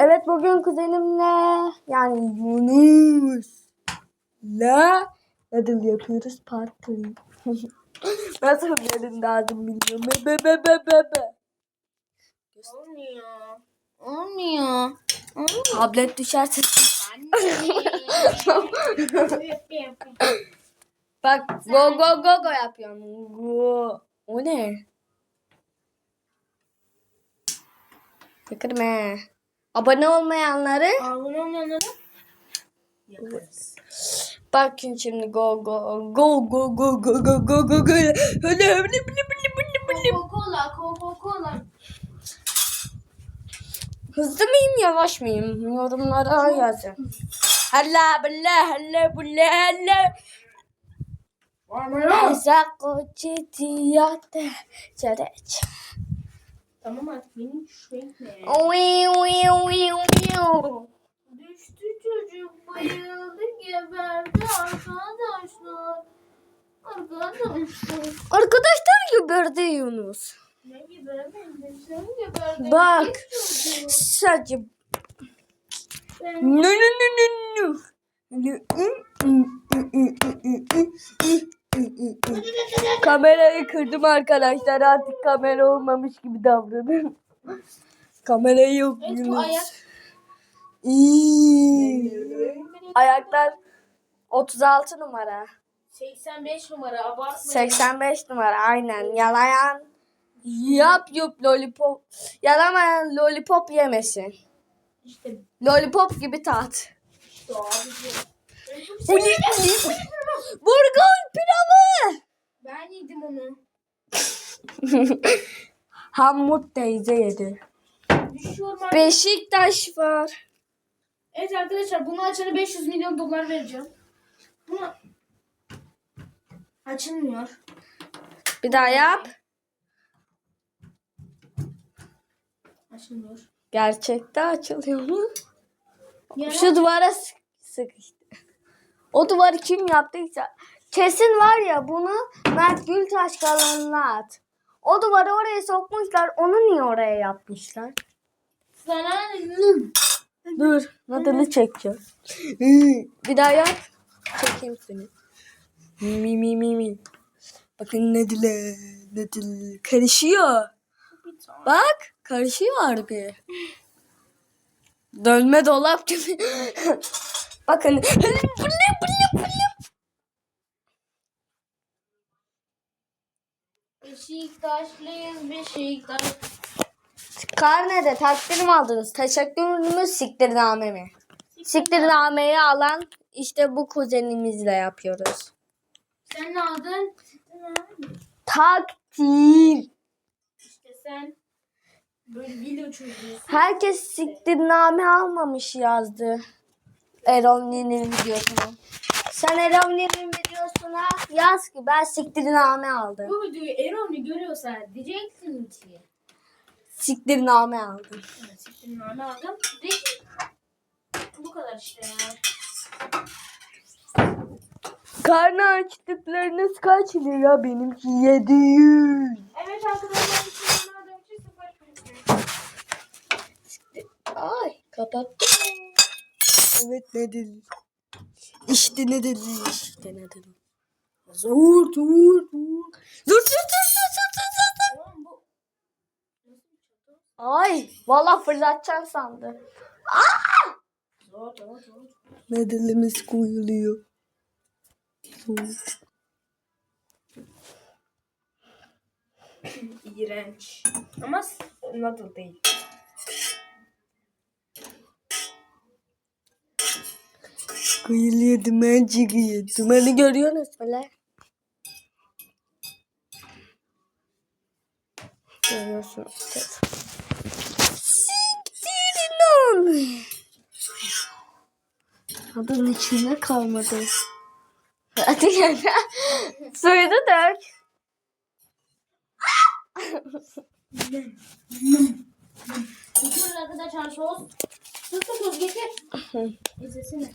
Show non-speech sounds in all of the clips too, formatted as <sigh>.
Evet bugün kuzenimle yani Yunus'la nadıl yapıyoruz part 3. <laughs> Nasıl benim lazım bilmiyorum. Be be be be be. Olmuyor. Olmuyor. Olmuyor. Tablet düşerse. Bak go go go go yapıyorum. Go. O ne? Yakarım he. Abone olmayanları Abone olmayanlara yaparız. bakın şimdi go go go go go go go go go go. Hadi hadi bili bili bili bili. Coca-Cola, Coca-Cola. Hızlı mıyım yavaş mıyım? Yorumlara yazın. Halla billa halla bulla halla. Esa koçi tiyate çereç. Tamam artık benim şu ne? Uy uy. Düştü çocuk bayıldı geberdi arkadaşlar. Arkadaşlar. Arkadaşlar geberdi Yunus. Ne geberdi? Sen geberdi. Bak. Git çocuğum. Sadece Ben- No no no no no. Kamerayı kırdım arkadaşlar. Artık kamera olmamış gibi davranın. Kamerayı yok Evet Yunus. ayak. Ayaklar 36 numara. 85 numara abartma. 85 numara aynen. Yalayan yap yup lollipop. Yalamayan lollipop yemesin. İşte Lollipop gibi tat. işte abi. Uli uli. Burgol pilavı. Ben yedim onu. <laughs> Hamut teyze yedi. Düşüyorum artık. Beşiktaş var. Evet arkadaşlar bunu açana 500 milyon dolar vereceğim. Bunu açılmıyor. Bir daha yap. Açılmıyor. Gerçekte açılıyor mu? Yani Şu duvara sık- sıkıştı. O duvarı kim yaptıysa kesin var ya bunu Mert Gültaş kanalına at. O duvarı oraya sokmuşlar. Onu niye oraya yapmışlar? sana Dur. Nadıl'ı çekeceğim. Bir daha yap. Çekeyim seni. Mi mi mi mi. Bakın Nadıl'e. Nadıl karışıyor. Bak karışıyor harbi. Dönme dolap gibi. <laughs> Bakın. <laughs> Beşiktaşlıyız Beşiktaş. Karnede takdir mi aldınız? Teşekkürümüz siktirname mi? Siktirnameyi alan işte bu kuzenimizle yapıyoruz. Sen ne aldın? Takdir. İşte sen böyle video çocuğusun. Herkes siktirname almamış yazdı. Erol'nin videosuna. Sen Erol'nin videosuna yaz ki ben siktirname aldım. Bu videoyu Erol'u görüyorsa diyeceksin ki. Siktirname aldım. Evet, siktir nane aldım. De ki bu kadar işte ya. Karnı açtıklarınız kaç lira? Benimki 700. Evet arkadaşlar. Ay kapattım. Evet ne dedi? İşte ne dedi? İşte ne dedi? Zor zor zor. Zor zor zor zor zor zor zor. Ay valla fırlatacağım sandı. zor zor zor. Medalimiz koyuluyor. Zor. İğrenç. Ama noodle değil. Koyuluyor duman çıkıyor. Dumanı görüyorsunuz mu lan? Görüyorsunuz. Siktirin onu. Adın içinde kalmadı. Hadi gel. Suyu da dök. Getir arkadaşlar sos. Sus sus sus getir. İzlesene.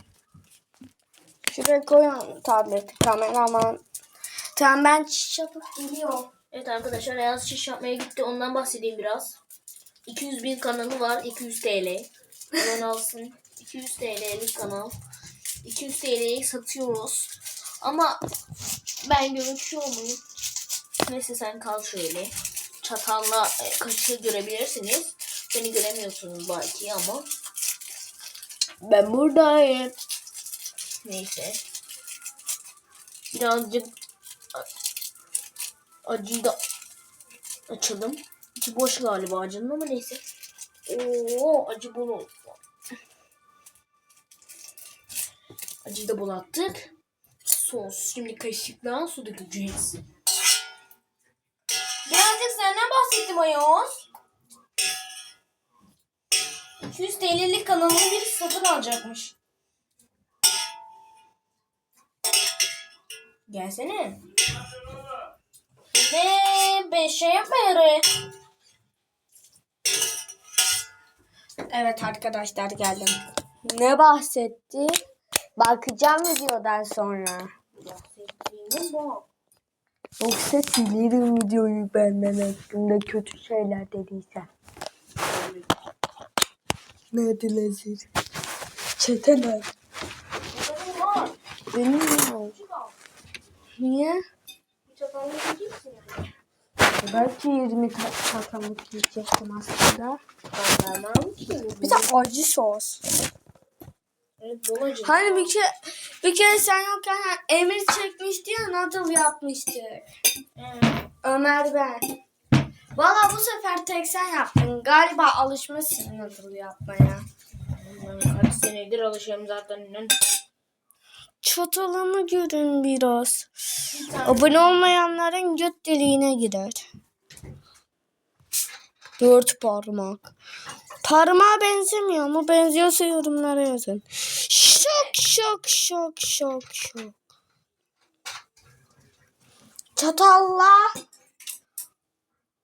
Şuraya koyalım tableti kameraman. Tamam ben çiş yapıp geliyorum. Evet arkadaşlar Ayaz şiş yapmaya gitti. Ondan bahsedeyim biraz. 200 bin kanalı var. 200 TL. Abone olsun. 200 TL'lik kanal. 200 TL'ye satıyoruz. Ama ben görüşüyor muyum? Neyse sen kal şöyle. Çatalla e, kaşığı görebilirsiniz. Beni göremiyorsunuz belki ama. Ben buradayım. Neyse. Birazcık acıyı da açalım. İçi boş galiba acının ama neyse. Oo acı bol oldu. Acıyı da bol attık. Sos. Şimdi kaşıkla su dökeceğiz. Birazcık senden bahsettim Ayos. 200 TL'lik kanalını birisi satın alacakmış. Gelsene. Ne? Be şey yapma yarı. Evet arkadaşlar geldim. Ne bahsetti? Bakacağım videodan sonra. Bahsettiğime bak. Yoksa silerim videoyu benden hakkında kötü şeyler dediysen. Nerede lezzet? Çete nerede? Benim yok. Niye? Yiyeceksin. Belki 20 ta- çatamlık yiyecektim aslında. Bir de acı sos. Evet. Hani bir kere, bir kere sen yokken Emir çekmişti ya Nadal yapmıştı. Evet. Ömer ben. Valla bu sefer tek sen yaptın. Galiba alışmışsın Nadal yapmaya. Ben kaç senedir alışıyorum zaten. Çatalımı görün biraz. Abone olmayanların göt deliğine girer. Dört parmak. Parmağa benzemiyor mu? Benziyorsa yorumlara yazın. Şok şok şok şok şok. Çatalla.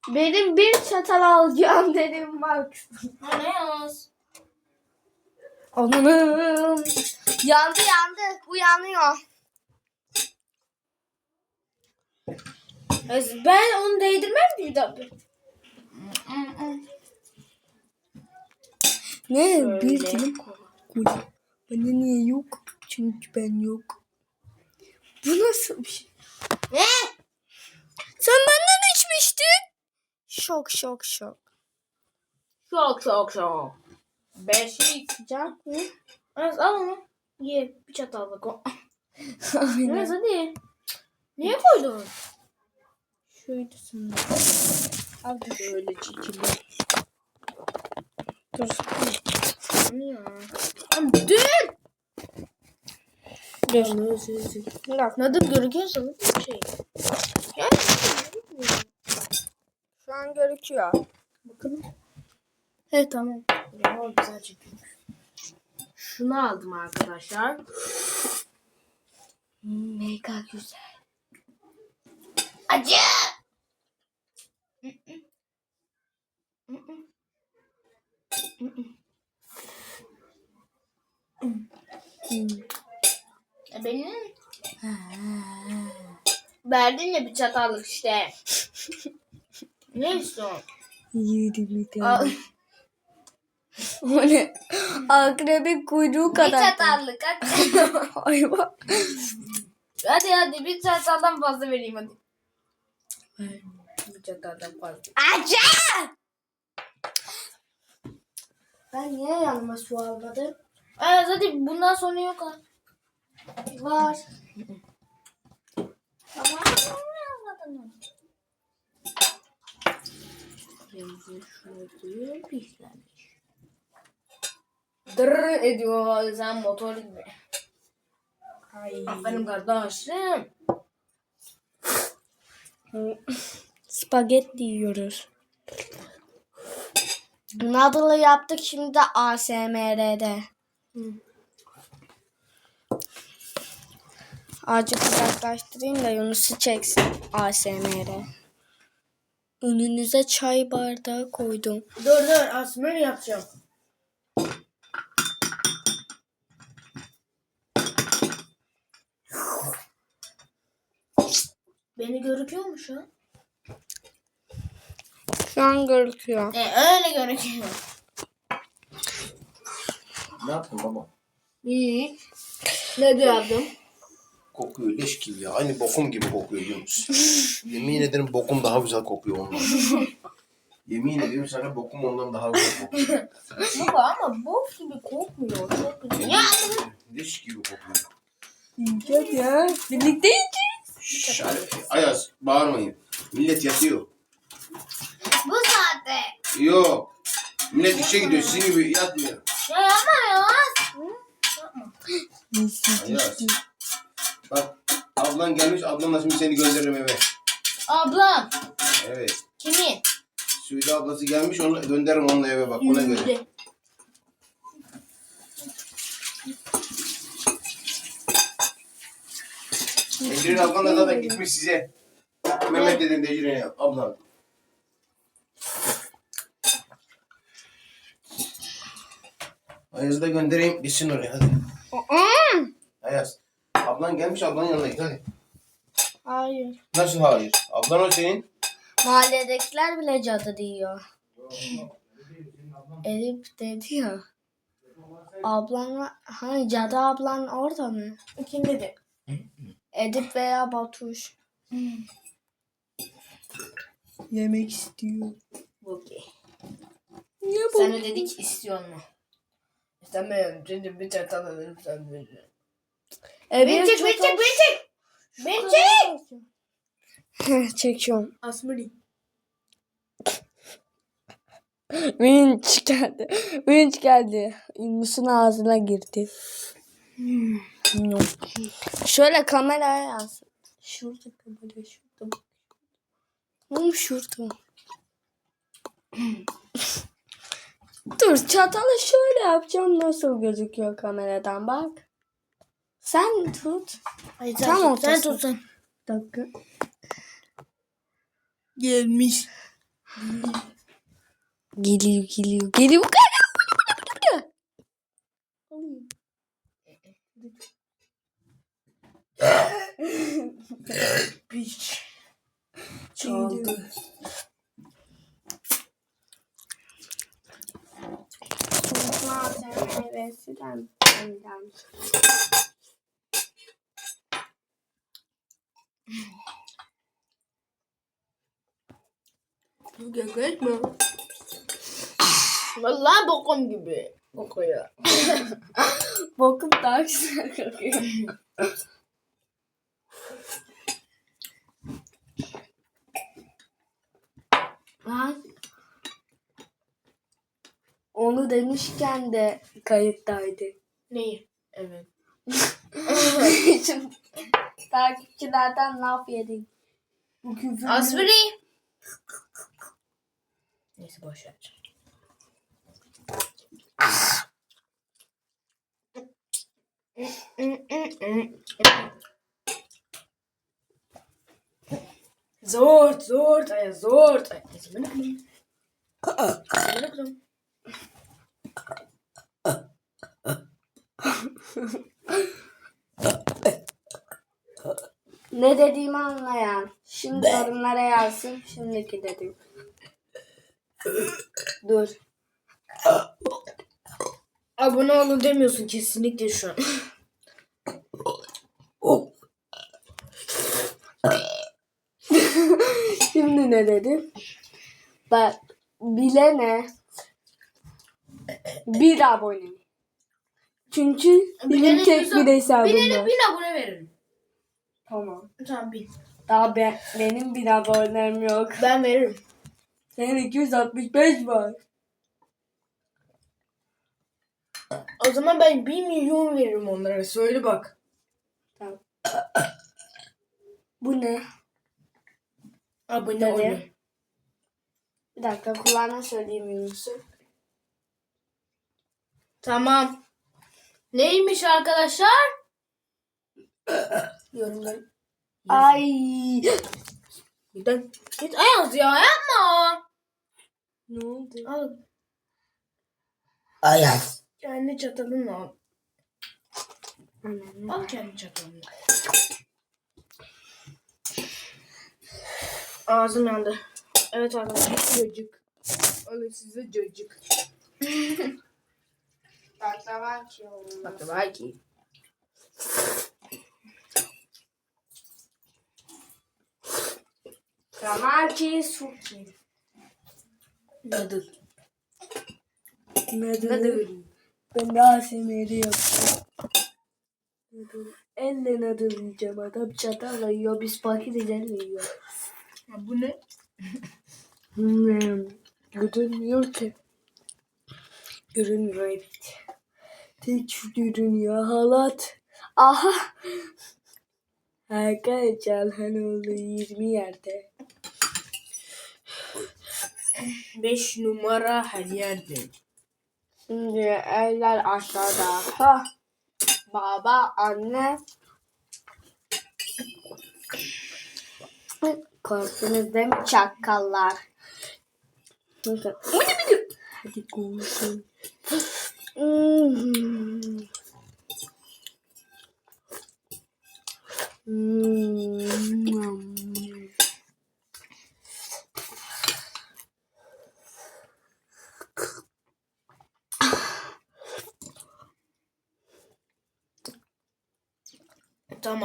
Benim bir çatal alacağım dedim bak. Ne yaz? Ananım. Yandı yandı. Bu yanıyor. Ben onu değdirmem bir daha. Ne? Bir dilim kola. Bana niye yok? Çünkü ben yok. Bu nasıl bir şey? Ne? Sen benden içmiştin. Şok şok şok. Çok çok çok. Beşik. Sıcak mı? Az al onu. Ye. Bir çatallık o. <laughs> Neyse hadi. Niye koydun? Şuydu sana. Al dur. Şöyle çekili. Dur. Ama dur. Dur. Bak. Nadir görünüyorsa bir şey. Yani Şu an gözüküyor. bakalım. He tamam. Ya güzel çekiyormuş. Şunu aldım arkadaşlar. Mega güzel. Acı. Benim. Verdin ya bir çatallık işte. ne istiyorsun? Yedi bir tane. O ne? Akrebin kuyruğu Bir kadar. çatallık hadi. <laughs> Hayvan. hadi hadi bir çataldan fazla vereyim hadi. Bir çataldan fazla. Acı! Ben niye yanıma su almadım? Evet hadi bundan sonra yok ha. Var. Tamam. Rengi şurada pislenmiş. Dırr ediyor sen motor gibi. Ay. Benim kardeşim. Spagetti yiyoruz. Noodle'ı yaptık şimdi de ASMR'de. Azıcık uzaklaştırayım da Yunus'u çeksin ASMR. Önünüze çay bardağı koydum. Dur dur asmer yapacağım. Beni görüküyor mu şu an? Şu an gözüküyor. E öyle görüküyor. Ne yaptın baba? Hiç. Ne yaptım? Kokuyor leş gibi ya. Aynı bokum gibi kokuyor Yunus. Yemin ederim bokum daha güzel kokuyor ondan. Yemin ediyorum sana bokum ondan daha güzel kokuyor. Baba ama bok gibi kokmuyor. Çok güzel. Ya. Leş gibi kokuyor. Yiyeceğiz ya. Birlikte yiyeceğiz. Şş, Ayaz bağırmayın. Millet yatıyor. Bu saatte. Yok. Millet işe gidiyor. Sizin gibi yatmıyor. Ya yapma ya. Ayaz. Bak ablan gelmiş. Ablanla şimdi seni gönderirim eve. Ablam. Evet. Kimin? Suudi ablası gelmiş. Onu gönderirim onunla eve bak. Ona göre. Ecrin ablan da zaten gitmiş size. Mehmet dedim de Ecrin'e ablan. Ayaz'ı da göndereyim gitsin oraya hadi. Ayaz. Ablan gelmiş ablanın yanına git hadi. Hayır. Nasıl hayır? Ablan o senin. Mahalledekiler bile cadı diyor. Elif dedi ya. Ablan hani cadı ablan orada mı? Kim dedi? Edip veya Batuş. Yemek istiyor. Okey. Ne Sen de dedik istiyor mu? İstemiyorum. Çünkü bir çatal alırım sen verirsin. E, Beni çek, beni çek, beni çek. Beni çek. Çekiyorum. Asmari. Vinç geldi. Vinç geldi. Yunus'un ağzına girdi. Hmm. Şöyle kameraya yansın. Şurada kamera şurada. Oğlum şurada. Dur çatalı şöyle yapacağım nasıl gözüküyor kameradan bak. Sen tut. Ay, Tam sen, sen ortası. tut sen. Dakika. Gelmiş. Geliyor geliyor. Geliyor. Piç. Çaldı. Malzemesinden benden. Bu gökek mi? Vallahi bokum gibi kokuyor. <laughs> Bokum daha güzel kokuyor. Lan. Onu demişken de kayıttaydı. Neyi? Evet. Şimdi <laughs> takipçilerden laf yedik. Bu küfür. Neyse boş ver. Zor, zor, ay zor. Ay, Bismillahirrahmanirrahim. Bismillahirrahmanirrahim. Ne dediğimi anlayan. Şimdi yorumlara yazsın. Şimdiki dedim. Dur. Abone olun demiyorsun kesinlikle şu an. Şimdi ne dedim? Bak bilene bir abone. Çünkü benim Bilene tek bir hesabım Bilene var. bin abone verin. Tamam. Tamam bin. Daha ben, benim bir abonem yok. Ben veririm. Senin 265 var. O zaman ben 1 milyon veririm onlara. Söyle bak. Tamam. Bu ne? Abone Dedi. olun. Bir dakika kulağına söyleyeyim Yunus'u. Tamam. Neymiş arkadaşlar? <coughs> Yorumları. Ay. Giden. Git Ayaz ya yapma. Ne oldu? Al. Ayaz. Kendi çatalınla al. Anne. Al kendi çatalınla. Ağzım yandı. Evet arkadaşlar cacık. Alın size cacık. Hatta Tamaki olmaz. Bak belki. Tamaki suki. Noodle. Noodle. Noodle. Ben daha semeri yaptım. Noodle. Elle noodle yiyeceğim. Adam çatalla yiyor. Biz paket elle yiyor. Ha, bu ne? Hmm. Görünmüyor ki. Görünmüyor evet. Tek görünüyor halat. Aha. Arkadaşlar hani oldu 20 yerde. 5 numara her yerde. Şimdi eller aşağıda. Ha. Baba, anne. Korktunuz değil mi çakallar? Bakın. Hadi konuşun. Hmm. Hmm.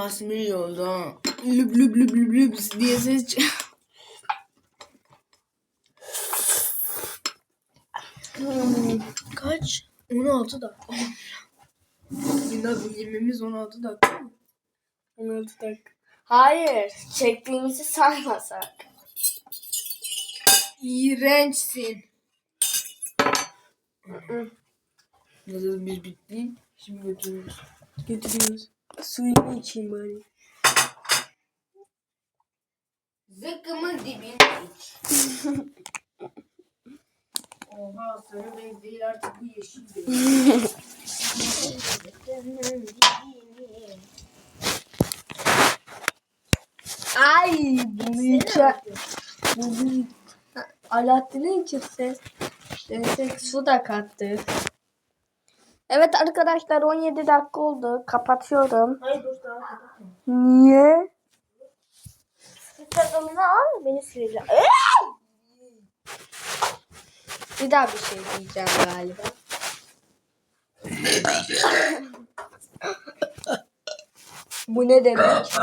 Asmir oldu ha. Lüb lüb lüb lüb lüb diye ses Hmm. Kaç? 16 dakika. Bu yememiz 16 dakika mı? 16 dakika. Hayır. Çektiğimizi saymasak. İğrençsin. Nasıl bir bitti? Şimdi götürüyoruz. Götürüyoruz. Suyunu içeyim bari. Zıkkımın dibine iç. Oha sarı bez değil artık bu yeşil bez. Ay bunu içer. Bunu Alaaddin'e içirse. Neyse su da kattık. Evet arkadaşlar 17 dakika oldu. Kapatıyorum. Hayır dur daha kapatma. Niye? Tadımını al beni sileceğim. Bir daha bir şey diyeceğim galiba. <coughs> Bu ne demek?